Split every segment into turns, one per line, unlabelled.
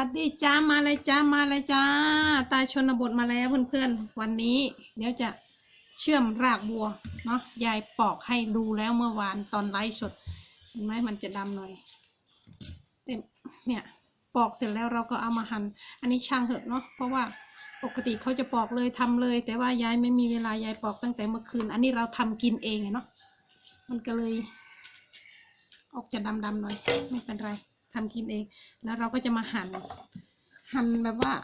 วัสดีจ้ามาเลยจ้ามาเลยจ้า ตาชนบทมาแล้วเพื่อนๆ วันนี้ เดี๋ยวจะเชื่อมรากบัวเนาะยายปอกให้ดูแล้วเมื่อวานตอนไลฟ์สดเห็นไหมมันจะดำหน่อยเต็มเนี่ยปอกเสร็จแล้วเราก็เอามาหัน่นอันนี้ช่างเหอะเนาะเพราะว่าปกติเขาจะปอกเลยทำเลย แต่ว่ายายไม่มีเวลายายปอกตั้งแต่เมื่อคืน อันนี้เราทำกินเองเนาะมันก็เลย ออกจะดำๆหน่อย ไม่เป็นไร ทำกินเอง แล้วเราก็จะมาหั่นหั่นแบบว่า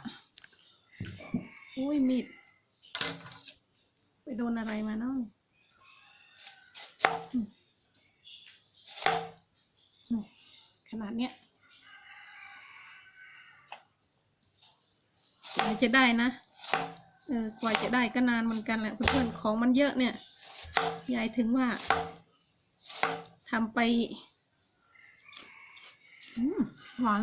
อุ้ยมีดไปโดนอะไรมาเนาะขนาดเนี้ยกว่าจะได้นะ เออกว่าจะได้ก็นานเหมือนกันแหละเพื่อนๆของมันเยอะเนี่ย ยายถึงว่าทำไป อืมหวาน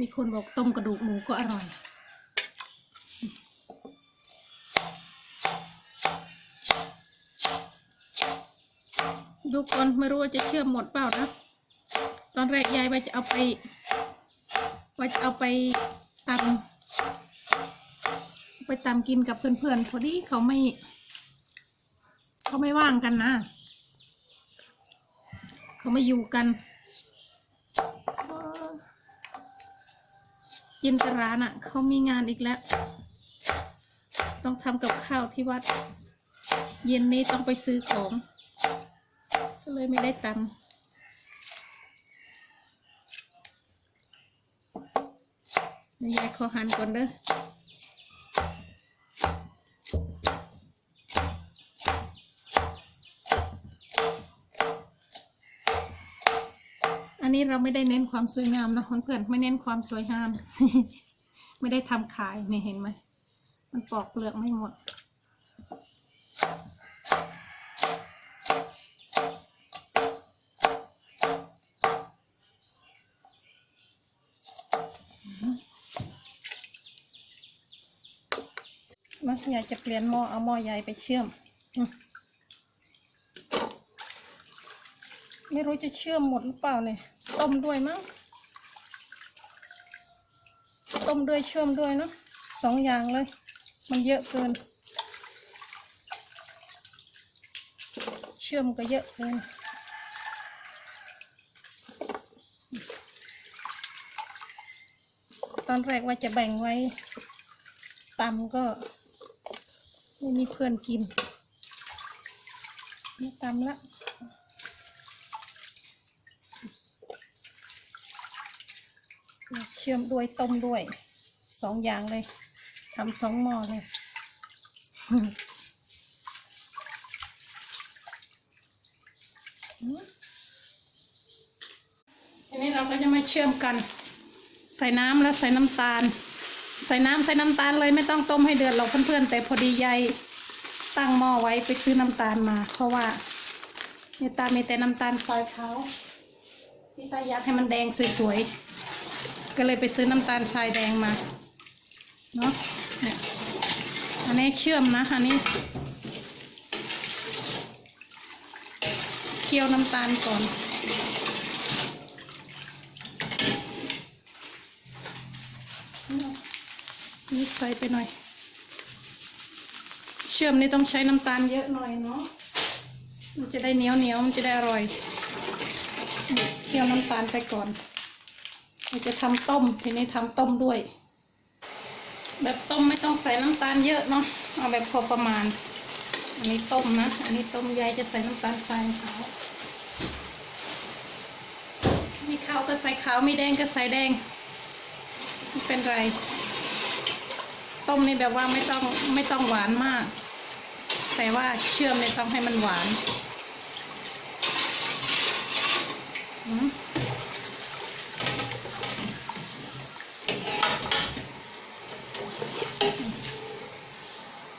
มีคนบอกต้มกระดูกหมูก็อร่อย ดูก่อนไม่รู้ว่าจะเชื่อมหมดเปล่านะ ตอนแรกยายว่าจะเอาไปว่าจะเอาไปตำ ไปตำกินกับเพื่อนๆพอดีเขาไม่ เขาไม่ว่างกันนะ เขาไม่อยู่กันเออจินตรานอะ เขามีงานอีกแล้ว ต้องทำกับข้าวที่วัด เย็นนี้ต้องไปซื้อของ ก็เลยไม่ได้ตำเดี๋ยวยายขอหันก่อนเด้อ เราไม่ได้เน้นความสวยงามนะเพื่อนๆไม่เน้นความสวยงาม ไม่ได้ทำขายเนี่ยเห็นไหมมันปอกเปลือกไม่หมดมายายจะเปลี่ยนหม้อเอาหม้อใหญ่ไปเชื่อมอืม ไม่รู้จะเชื่อมหมดหรือเปล่าเนี่ย ต้มด้วยมั้ง ต้มด้วยเชื่อมด้วยเนาะสองอย่างเลย มันเยอะเกิน เชื่อมก็เยอะเกินตอนแรกว่าจะแบ่งไว้ตำก็ไม่มีเพื่อนกินไม่ตำละเชื่อมด้วยต้มด้วยสองอย่างเลยทำสองหม้อเลยทีนี้เราก็จะมาเชื่อมกัน ใส่น้ำแล้วใส่น้ำตาล ใส่น้ำใส่น้ำตาลเลยไม่ต้องต้มให้เดือดหรอกเพื่อนๆแต่พอดียายตั้งหม้อไว้ไปซื้อน้ำตาลมา เพราะว่านี่ยตามีแต่น้ำตาลทรายขาวนี่ตาอยากให้มันแดงสวยๆ ก็เลยไปซื้อน้ำตาลทรายแดงมา เนาะเนี่ยอันนี้เชื่อมนะอันนี้เคี่ยวน้ำตาลก่อน นี่ใส่ไปหน่อย เชื่อมนี่ต้องใช้น้ำตาลเยอะหน่อยเนาะ มันจะได้เหนียวเหนียวมันจะได้อร่อย เคี่ยวน้ำตาลไปก่อน เราจะทำต้มทีนี้ทำต้มด้วย แบบต้มไม่ต้องใส่น้ำตาลเยอะเนาะเอาแบบพอประมาณ อันนี้ต้มนะ อันนี้ต้มยายจะใส่น้ำตาลทรายขาวมีขาวก็ใส่ขาวมีแดงก็ใส่แดงไม่เป็นไร ต้มนี่แบบว่าไม่ต้องไม่ต้องหวานมาก แต่ว่าเชื่อมเนี่ยต้องให้มันหวานอืม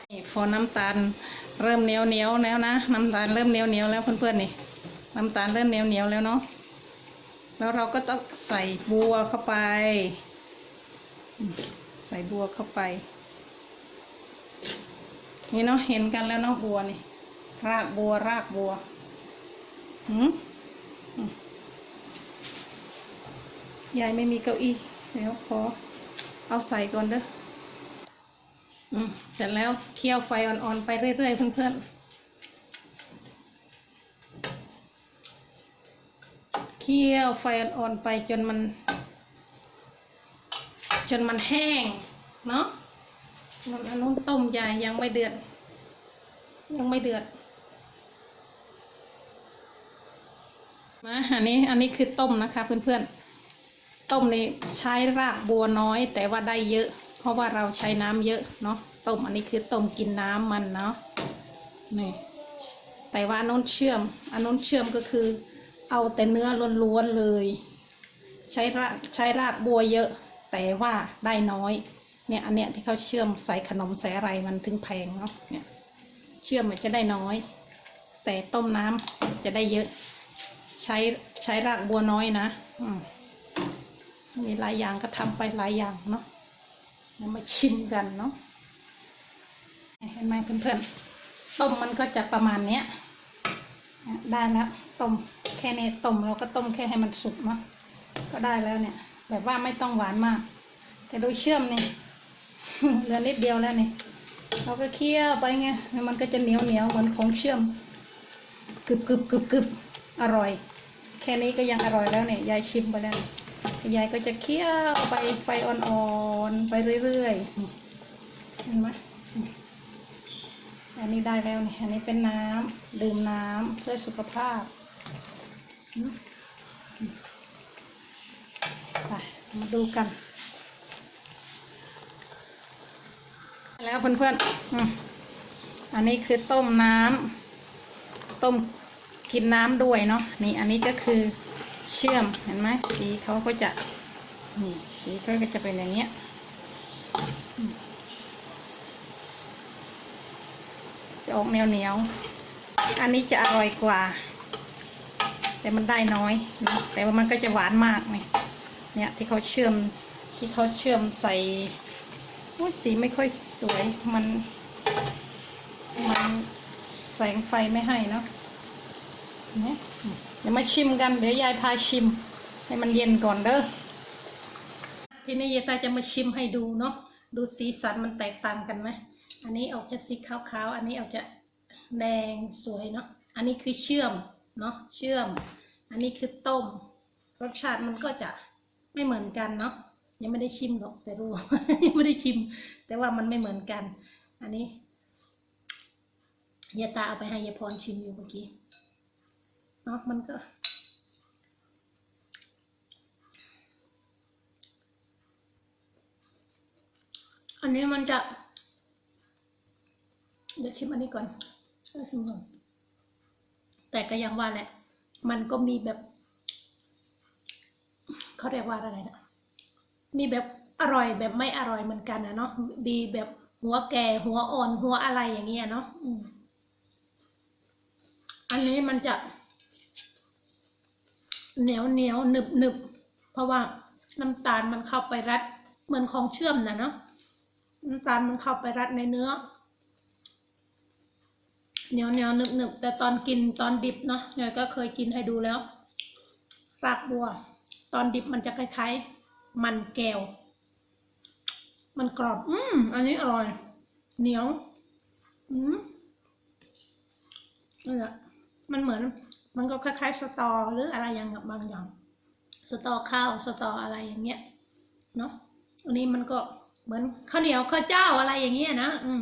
นี่พ อน้ำตาลเริ่มเหนียวเหนียวแล้วนะน้ำตาลเริ่มเหนียวเหนียวแล้วเพื่อนๆนี่ น้ำตาลเริ่มเหนียวเหนียวแล้วเนาะแล้วเราก็ต้องใส่บัวเข้าไป ใส่บัวเข้าไป นี่เนาะเห็นกันแล้วเนาะบัวนี่ รากบัวรากบัวหืมอืมยายไม่มีเก้าอี้เดี๋ยวขอเอาใส่ก่อนเด้อ อืมเสร็จแล้วเคี่ยวไฟอ่อนๆไปเรื่อยๆเพื่อนๆเคี่ยวไฟอ่อนๆไปจนมัน จนมันแห้ง เนาะมันอันนู้นต้มใหญ่ยังไม่เดือด ยังไม่เดือดมาอันนี้อันนี้คือต้มนะคะเพื่อนๆต้มนี่ใช้รากบัวน้อยแต่ว่าได้เยอะ ราะว่าเราใช้น้ำเยอะเนาะต้มอันนี้คือต้มกินน้ำมันเนาะนี่แต่ว่าน้นเชื่อมอันน้นเชื่อมก็คือ เอาแต่เนื้อล้วนๆเลย ใช้รากใช้รากบัวเยอะ แต่ว่าได้น้อยเนี่ยอันเนี้ยที่เขาเชื่อมใส่ขนมใส่อะไรมันถึงแพงเนาะเนี่ยเชื่อมมันจะได้น้อย แต่ต้มน้ำจะได้เยอะ ใช้ใช้รากบัวน้อยนะอืมมีหลายอย่างก็ทำไปหลายอย่างเนาะ เดี๋ยวมาชิมกันเนาะเห็นไหมเพื่อนๆต้มมันก็จะประมาณเนี้ยได้แล้วต้มแค่นี้ต้มเราก็ต้มแค่ให้มันสุกเนาะก็ได้แล้วเนี่ย แบบว่าไม่ต้องหวานมาก แต่โดยเชื่อมนี่เหลือนิดเดียวแล้วนี่เราก็เคี่ยวไปไงมันก็จะเหนียวเหนียวเหมือนของเชื่อมกรึบกรึบกรึบกรึบอร่อย แค่นี้ก็ยังอร่อยแล้วเนี่ยยายชิมไปแล้ว ยายก็จะเคี่ยวไปไฟอ่อนๆ ไปเรื่อยๆ เห็นไหมอันนี้ได้แล้วนี่อันนี้เป็นน้ำดื่มน้ำเพื่อสุขภาพไปมาดูกัน แล้วเพื่อนๆอันนี้คือต้มน้ำต้มกินน้ำด้วยเนาะ นี่อันนี้ก็คือ เชื่อมเห็นไหมสีเขาก็จะนี่สีเขาก็จะเป็นอย่างเงี้ยจะออกเหนียวเหนียวอันนี้จะอร่อยกว่า แต่มันได้น้อยนะแต่ว่ามันก็จะหวานมากเนี่ยเนี่ยที่เขาเชื่อมที่เขาเชื่อมใส่สีไม่ค่อยสวยมันมันแสงไฟไม่ให้เนาะเนี่ย เดี๋ยวมาชิมกัน เดี๋ยวยายพาชิม ให้มันเย็นก่อนเด้อ ทีนี้ยายตาจะมาชิมให้ดูเนาะ ดูสีสันมันแตกต่างกันไหม อันนี้ออกจะสีขาวๆ อันนี้ออกจะแดงสวยเนาะ อันนี้คือเชื่อมเนาะ เชื่อม อันนี้คือต้ม รสชาติมันก็จะไม่เหมือนกันเนาะ ยังไม่ได้ชิมหรอกแต่รู้ ยังไม่ได้ชิม แต่ว่ามันไม่เหมือนกัน อันนี้ยายตาเอาไปให้ยายพรชิมอยู่เมื่อกี้ เนาะมันก็ อันนี้มันจะ เดี๋ยวชิมอันนี้ก่อนเดี๋ยวชิมก่อน แต่ก็ยังว่าแหละ มันก็มีแบบ เขาเรียกว่าอะไรนะ มีแบบอร่อยแบบไม่อร่อยเหมือนกันนะเนาะมีแบบหัวแก่หัวอ่อนหัวอะไรอย่างเงี้ยเนาะอันนี้มันจะ เหนียวเหนียวหนึบหนึบเพราะว่าน้ำตาลมันเข้าไปรัด เหมือนของเชื่อมนะเนาะน้ำตาลมันเข้าไปรัดในเนื้อเหนียวเหนียวหนึบหนึบแต่ตอนกินตอนดิบเนาะเนี่ยก็เคยกินให้ดูแล้วรากบัว ตอนดิบมันจะคล้ายๆ มันแก้ว มันกรอบ อืมอันนี้อร่อย เหนียว อืมนี่แหละมันเหมือน มันก็คล้ายๆสตอหรืออะไรอย่างบบางอย่าง สตอข้าวสตออะไรอย่างเงี้ยเนาะอันนี้มันก็เหมือนข้าวเหนียวข้าวเจ้าอะไรอย่างเงี้ยนะอืม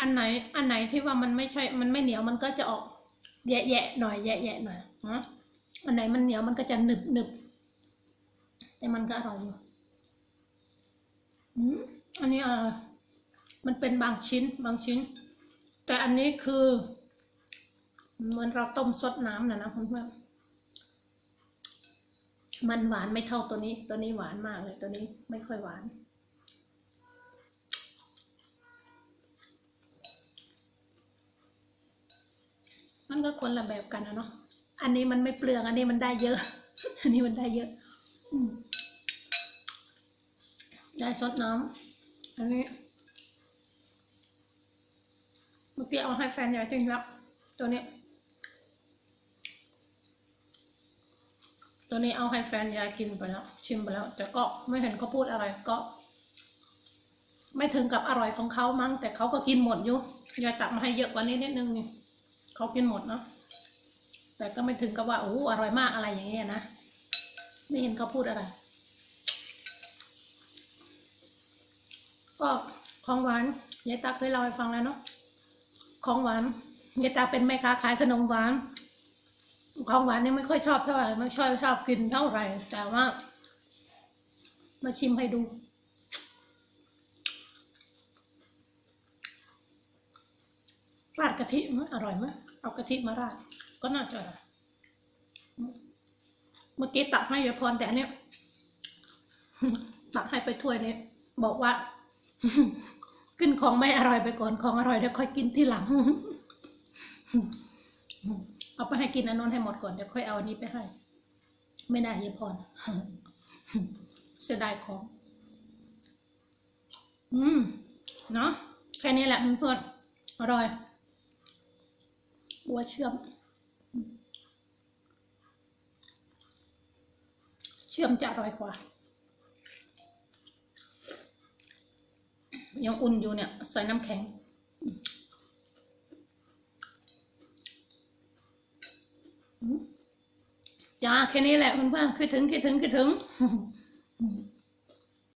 อันไหนอันไหนที่ว่ามันไม่ใช่มันไม่เหนียวมันก็จะออกแยะๆหน่อยแยะๆหน่อยนะอันไหนมันเหนียวมันก็จะหนึบหนึบแต่มันก็อร่อยอยู่อันนี้เออมันเป็นบางชิ้นบางชิ้น แต่อันนี้คือ เหมือนเราต้มซดน้ำนะนะเพื่อนมันหวานไม่เท่าตัวนี้ ตัวนี้หวานมากเลย ตัวนี้ไม่ค่อยหวาน มันก็คนละแบบกันนะเนาะ อันนี้มันไม่เปลือง อันนี้มันได้เยอะ อันนี้มันได้เยอะอได้ซดน้ำอันนี้เมื่อกี้เอาให้แฟนยายจริงแล้ว ตัวนี้ ตัวนี้เอาให้แฟนยายกินไปแล้วชิมไปแล้วแต่ก็ไม่เห็นเขาพูดอะไรก็ ไม่ถึงกับอร่อยของเขามั้งแต่เขาก็กินหมดอยู่ยายตักมาให้เยอะกว่านี้นิดนึงนี่เขากินหมดเนาะแต่ก็ไม่ถึงกับว่าโอ้อร่อยมากอะไรอย่างเงี้ยนะไม่เห็นเขาพูดอะไร ก็ของหวานยายตักเคยเล่าให้ฟังแล้วเนาะของหวานยายตักเป็นแม่ค้าขายขนมหวาน ของหวานนี่ไม่ค่อยชอบเท่าไหร่ไม่ค่อยชอบกินเท่าไหร่ แต่ว่า มาชิมให้ดู ราดกะทิมั้ยอร่อยไหมเอากะทิมาราด ก็น่าจะเมื่อกี้ตักให้ยายพรแต่อันเนี้ยตักให้ไปถ้วยนี้บอกว่า ขึ้นของไม่อร่อยไปก่อนของอร่อยเดี๋ยวค่อยกินที่หลัง เอาไปให้กินอันนนให้หมดก่อนเดี๋ยวค่อยเอาอันนี้ไปให้ ไม่ได้ยายพรเสียดายของ อืม เนาะแค่นี้แหละเพื่อนๆอร่อยบัวเชื่อม เชื่อมจะอร่อยกว่า ยังอุ่นอยู่เนี่ย ใส่น้ำแข็ง จ้าแค่นี้แหละเพื่อนๆคิดถึงคิดถึงคิดถึง